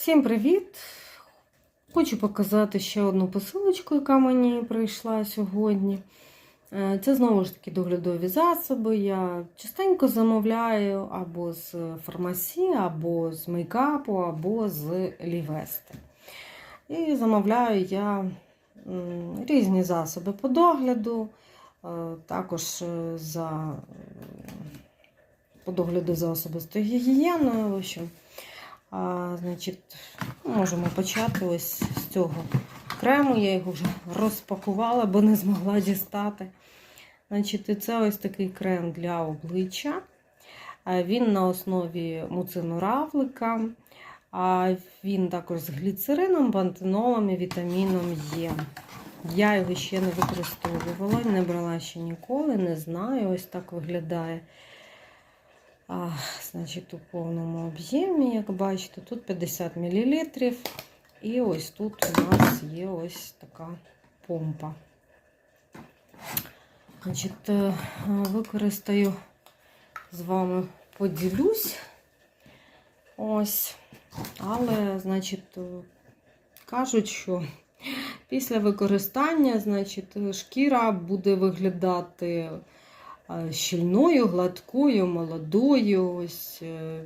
Всім привіт! Хочу показати ще одну посилочку, яка мені прийшла сьогодні. Е, Це знову ж таки доглядові засоби. Я частенько замовляю або з фармасі, або з мейкапу, або з лівести. І замовляю я різні засоби по догляду, е, також е, за по догляду за особистою гігієною. А, значить, можемо почати ось з цього крему. Я його вже розпакувала, бо не змогла дістати. Значить, це ось такий крем для обличчя. Він на основі муцину равлика. А він також з гліцерином, пантенолом і вітаміном Е. Я його ще не використовувала, не брала ще ніколи, не знаю. Ось так виглядає. А, значить, у повному об'ємі, як бачите, тут 50 мл. І ось тут у нас є ось така помпа. Значить, е, використаю з вами поділюсь. Ось. Але, значить, е, кажуть, що після використання, значить, шкіра буде виглядати щільною, гладкою, молодою. Ось е,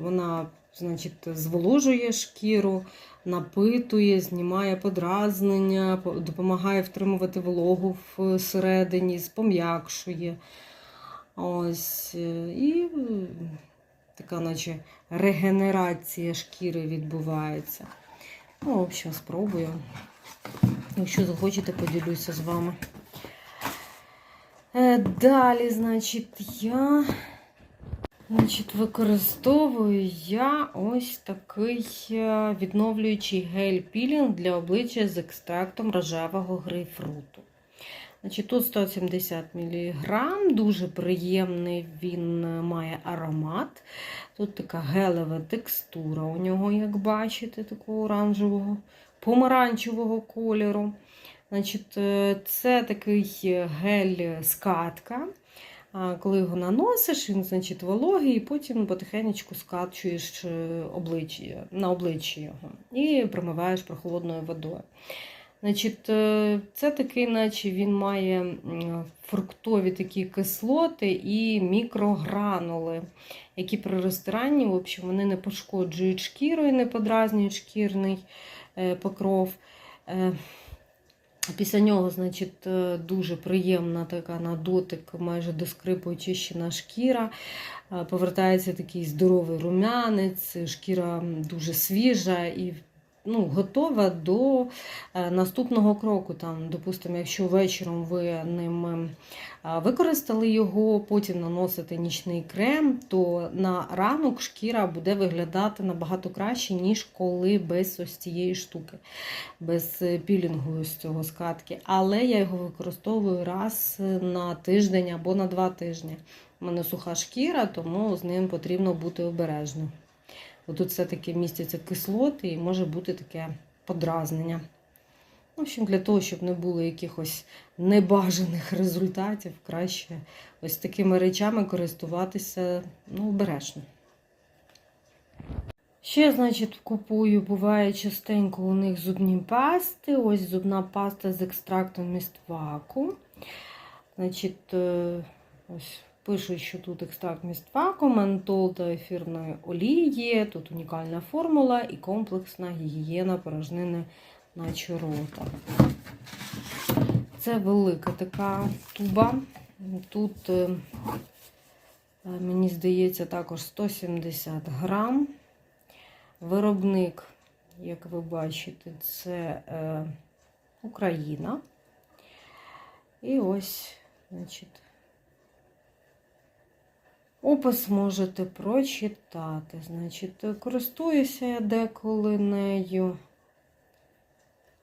вона, значить, зволожує шкіру, напитує, знімає подразнення, допомагає втримувати вологу всередині, спом'якшує. Ось. е, І така, наче регенерація шкіри відбувається. Ну, в общем, спробую. Якщо захочете, поділюся з вами. Е, Далі, значить, я значить, використовую я ось такий е, відновлюючий гель-пілінг для обличчя з екстрактом рожевого грейпфруту. Значить, тут 170 мг, дуже приємний він е, має аромат. Тут така гелева текстура у нього, як бачите, такого оранжевого, помаранчевого кольору. Значить, е, Це такий гель-скатка. Коли його наносиш, він значить, вологий, і потім потихеньку скачуєш е, обличчя, на обличчя його і промиваєш прохолодною водою. Значить, е, Це такий, наче він має фруктові такі кислоти і мікрогранули, які при розтиранні в общем, вони не пошкоджують шкіру і не подразнюють шкірний е, покров. Після нього, значить, е, дуже приємна така на дотик, майже до скрипу очищена шкіра. Е, Повертається такий здоровий румянець, шкіра дуже свіжа і ну, готова до е, наступного кроку. Там, Допустимо, якщо вечором ви ним е, використали його, потім наносите нічний крем, то на ранок шкіра буде виглядати набагато краще, ніж коли без ось цієї штуки, без е, пілінгу з цього скатки. Але я його використовую раз на тиждень або на два тижні. У мене суха шкіра, тому з ним потрібно бути обережним. Тут все-таки містяться кислоти і може бути таке подразнення. В общем, для того, щоб не було якихось небажаних результатів, краще ось такими речами користуватися ну, обережно. Ще, значить, купую, буває частенько у них зубні пасти. Ось зубна паста з екстрактом містваку. Значить, е, ось пишуть, що тут екстракт містваку, ментол та ефірної олії. Тут унікальна формула і комплексна гігієна порожнини наче рота. Це велика така туба. Тут, е, е, мені здається, також 170 грам. Виробник, як ви бачите, це е, Україна. І ось, значить, опис можете прочитати. Значить, користуюся я деколи нею.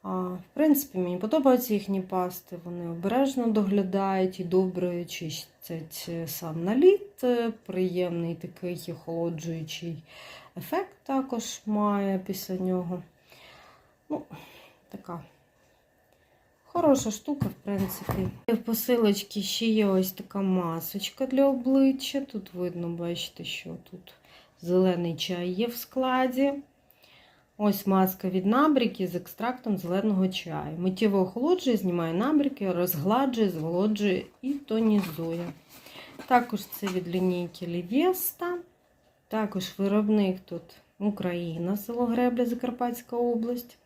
А, в принципі, мені подобаються їхні пасти. Вони обережно доглядають і добре чистять сам наліт. Приємний такий охолоджуючий ефект також має після нього. Ну, така хороша штука, в принципі. В посилочці ще є ось така масочка для обличчя. Тут видно, бачите, що тут зелений чай є в складі. Ось маска від набріки з екстрактом зеленого чаю. Миттєво охолоджує, знімає набріки, розгладжує, зволоджує і тонізує. Також це від лінійки Лівєста. Також виробник тут Україна, село Гребля, Закарпатська область.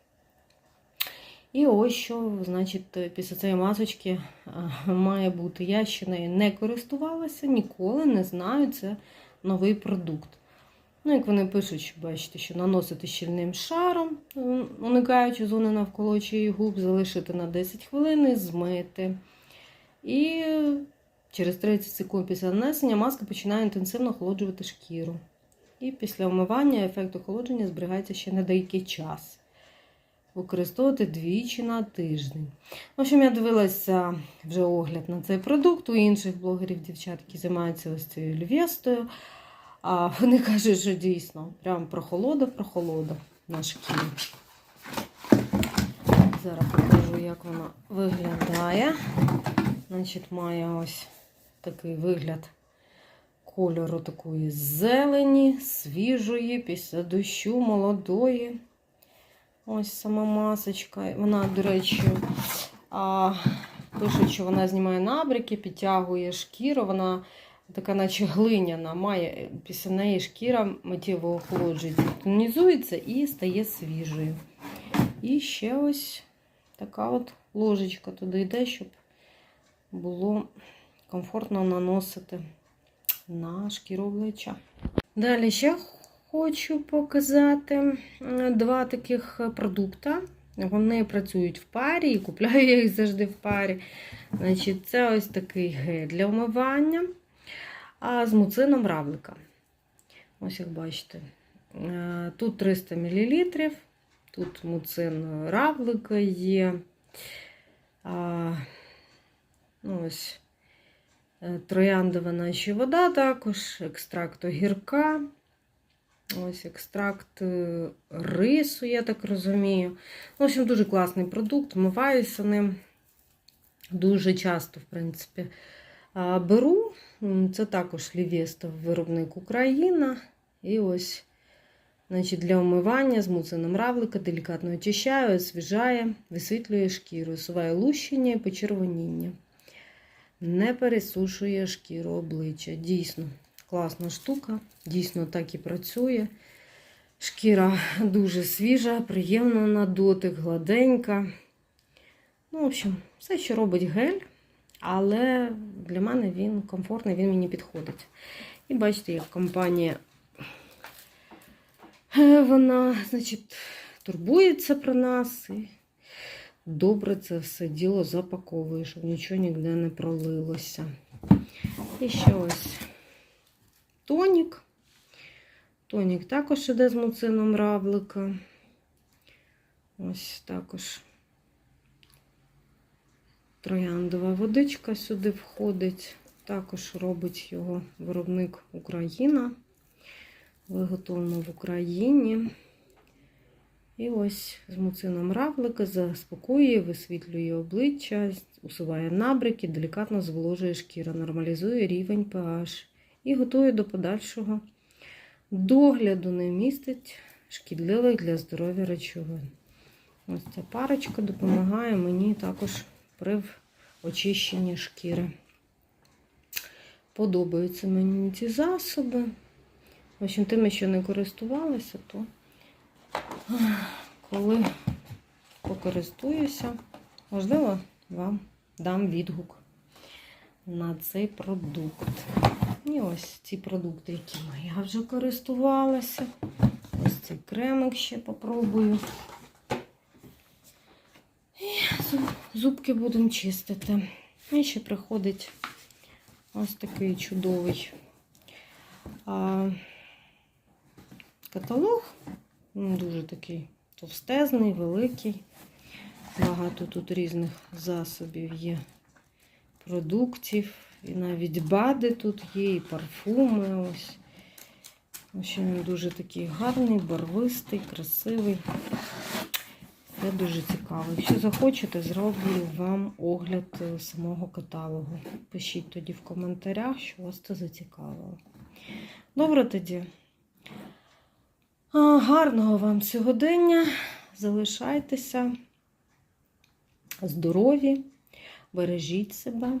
І ось що, значить, після цієї масочки має бути. Я ще нею не користувалася, ніколи не знаю, це новий продукт. Ну, як вони пишуть, що бачите, що наносити щільним шаром, уникаючи зони навколо очей губ, залишити на 10 хвилин і змити. І через 30 секунд після нанесення маска починає інтенсивно охолоджувати шкіру. І після вмивання ефект охолодження зберігається ще на деякий час. Використовувати двічі на тиждень. В общем, я дивилася вже огляд на цей продукт у інших блогерів, дівчат, які займаються ось цією львєстою. А вони кажуть, що дійсно прям прохолода, прохолода на шкірі. Зараз покажу, як вона виглядає. Значить, має ось такий вигляд кольору такої зелені, свіжої, після дощу, молодої. Ось сама масочка. Вона, до речі, а, пишуть, що вона знімає набряки, підтягує шкіру. Вона така, наче глиняна, має після неї шкіра миттєво охолоджується, тонізується і стає свіжою. І ще ось така от ложечка туди йде, щоб було комфортно наносити на шкіру обличчя. Далі ще хочу показати два таких продукти. Вони працюють в парі і купляю я їх завжди в парі. Значить, Це ось такий гель для вмивання а з муцином равлика. Ось як бачите. Е, Тут 300 мл, тут муцин равлика є. А, ну, ось е, Трояндова наші вода також, екстракт огірка. Ось екстракт е, рису, я так розумію. В общем, дуже класний продукт, вмиваюся ним дуже часто, в принципі, беру. Це також Лівєста, виробник Україна. І ось значить, для вмивання з муцином равлика делікатно очищає, освіжає, висвітлює шкіру, усуває лущення і почервоніння. Не пересушує шкіру обличчя. Дійсно, класна штука, дійсно так і працює. Шкіра дуже свіжа, приємна на дотик, гладенька. Ну, в общем, все, що робить гель, але для мене він комфортний, він мені підходить. І бачите, як компанія е, вона, значить, турбується про нас і добре це все діло запаковує, щоб нічого ніде не пролилося. І ще ось тонік. Тонік також іде з муцином равлика. Ось також трояндова водичка сюди входить. Також робить його виробник Україна. Виготовлено в Україні. І ось з муцином равлика заспокоює, висвітлює обличчя, усуває набряки, делікатно зволожує шкіру, нормалізує рівень pH і готує до подальшого догляду, не містить шкідливих для здоров'я речовин. Ось ця парочка допомагає мені також при очищенні шкіри. Подобаються мені ці засоби. В общем, тими, що не користувалася, то коли покористуюся, можливо, вам дам відгук на цей продукт. І ось ці продукти, якими я вже користувалася. Ось цей кремик ще попробую. І зубки будемо чистити. І ще приходить ось такий чудовий а, каталог. Дуже такий товстезний, великий. Багато тут різних засобів є, продуктів. І навіть бади тут є, і парфуми. ось. Общем, він дуже такий гарний, барвистий, красивий. Це дуже цікаво. Якщо захочете, зроблю вам огляд е, самого каталогу. Пишіть тоді в коментарях, що вас це зацікавило. Добре тоді. Гарного вам сьогодення. Залишайтеся здорові, бережіть себе